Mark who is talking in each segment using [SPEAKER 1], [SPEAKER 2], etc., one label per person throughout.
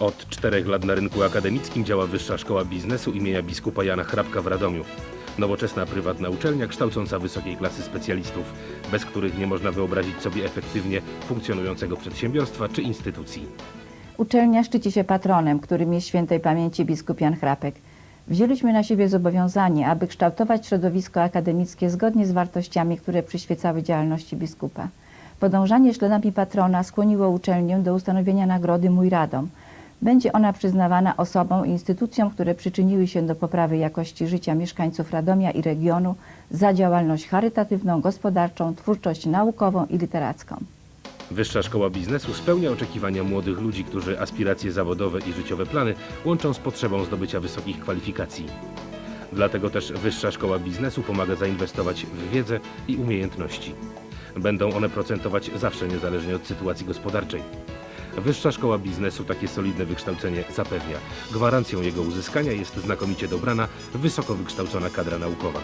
[SPEAKER 1] Od czterech lat na rynku akademickim działa Wyższa Szkoła Biznesu imienia biskupa Jana Hrabka w Radomiu. Nowoczesna prywatna uczelnia kształcąca wysokiej klasy specjalistów, bez których nie można wyobrazić sobie efektywnie funkcjonującego przedsiębiorstwa czy instytucji.
[SPEAKER 2] Uczelnia szczyci się patronem, którym jest świętej pamięci biskup Jan Hrapek. Wzięliśmy na siebie zobowiązanie, aby kształtować środowisko akademickie zgodnie z wartościami, które przyświecały działalności biskupa. Podążanie śladami patrona skłoniło uczelnię do ustanowienia nagrody Mój Radom. Będzie ona przyznawana osobom i instytucjom, które przyczyniły się do poprawy jakości życia mieszkańców Radomia i regionu za działalność charytatywną, gospodarczą, twórczość naukową i literacką.
[SPEAKER 1] Wyższa Szkoła Biznesu spełnia oczekiwania młodych ludzi, którzy aspiracje zawodowe i życiowe plany łączą z potrzebą zdobycia wysokich kwalifikacji. Dlatego też Wyższa Szkoła Biznesu pomaga zainwestować w wiedzę i umiejętności. Będą one procentować zawsze niezależnie od sytuacji gospodarczej. Wyższa Szkoła Biznesu takie solidne wykształcenie zapewnia. Gwarancją jego uzyskania jest znakomicie dobrana, wysoko wykształcona kadra naukowa.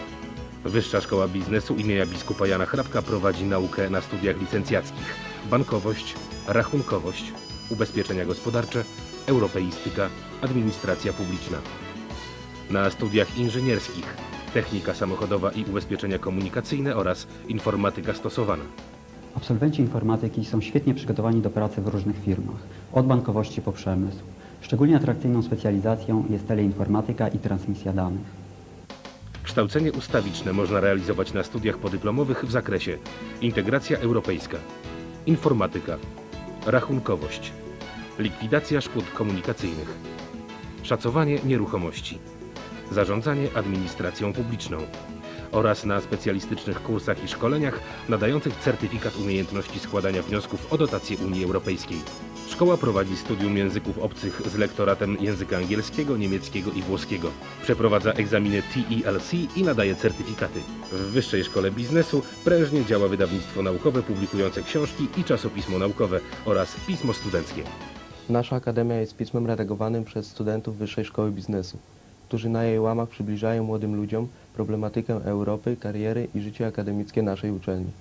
[SPEAKER 1] Wyższa Szkoła Biznesu imienia biskupa Jana Hrabka prowadzi naukę na studiach licencjackich bankowość, rachunkowość, ubezpieczenia gospodarcze, europeistyka, administracja publiczna. Na studiach inżynierskich technika samochodowa i ubezpieczenia komunikacyjne oraz informatyka stosowana.
[SPEAKER 3] Absolwenci informatyki są świetnie przygotowani do pracy w różnych firmach, od bankowości po przemysł. Szczególnie atrakcyjną specjalizacją jest teleinformatyka i transmisja danych.
[SPEAKER 1] Kształcenie ustawiczne można realizować na studiach podyplomowych w zakresie integracja europejska, informatyka, rachunkowość, likwidacja szkód komunikacyjnych, szacowanie nieruchomości, zarządzanie administracją publiczną oraz na specjalistycznych kursach i szkoleniach nadających certyfikat umiejętności składania wniosków o dotacje Unii Europejskiej. Szkoła prowadzi studium języków obcych z lektoratem języka angielskiego, niemieckiego i włoskiego. Przeprowadza egzaminy TELC i nadaje certyfikaty. W Wyższej Szkole Biznesu prężnie działa wydawnictwo naukowe publikujące książki i czasopismo naukowe oraz pismo studenckie.
[SPEAKER 4] Nasza akademia jest pismem redagowanym przez studentów Wyższej Szkoły Biznesu, którzy na jej łamach przybliżają młodym ludziom problematykę Europy, kariery i życie akademickie naszej uczelni.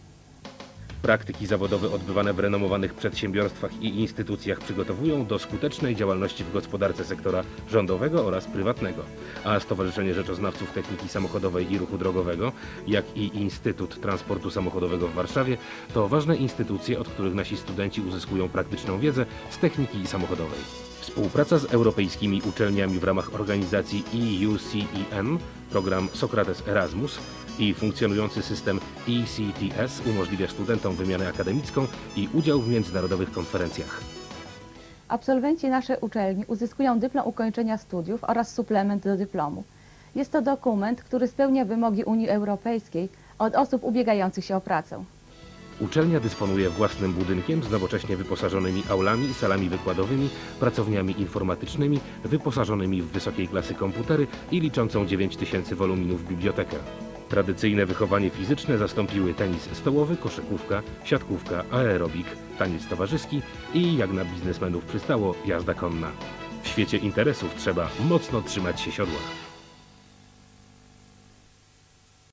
[SPEAKER 1] Praktyki zawodowe odbywane w renomowanych przedsiębiorstwach i instytucjach przygotowują do skutecznej działalności w gospodarce sektora rządowego oraz prywatnego, a Stowarzyszenie Rzeczoznawców Techniki Samochodowej i Ruchu Drogowego, jak i Instytut Transportu Samochodowego w Warszawie to ważne instytucje, od których nasi studenci uzyskują praktyczną wiedzę z techniki samochodowej. Współpraca z europejskimi uczelniami w ramach organizacji EUCEM, program Sokrates Erasmus i funkcjonujący system ECTS umożliwia studentom wymianę akademicką i udział w międzynarodowych konferencjach.
[SPEAKER 5] Absolwenci naszej uczelni uzyskują dyplom ukończenia studiów oraz suplement do dyplomu. Jest to dokument, który spełnia wymogi Unii Europejskiej od osób ubiegających się o pracę.
[SPEAKER 1] Uczelnia dysponuje własnym budynkiem z nowocześnie wyposażonymi aulami salami wykładowymi, pracowniami informatycznymi, wyposażonymi w wysokiej klasy komputery i liczącą 9000 woluminów bibliotekę. Tradycyjne wychowanie fizyczne zastąpiły tenis stołowy, koszykówka, siatkówka, aerobik, taniec towarzyski i, jak na biznesmenów przystało, jazda konna. W świecie interesów trzeba mocno trzymać się siodła.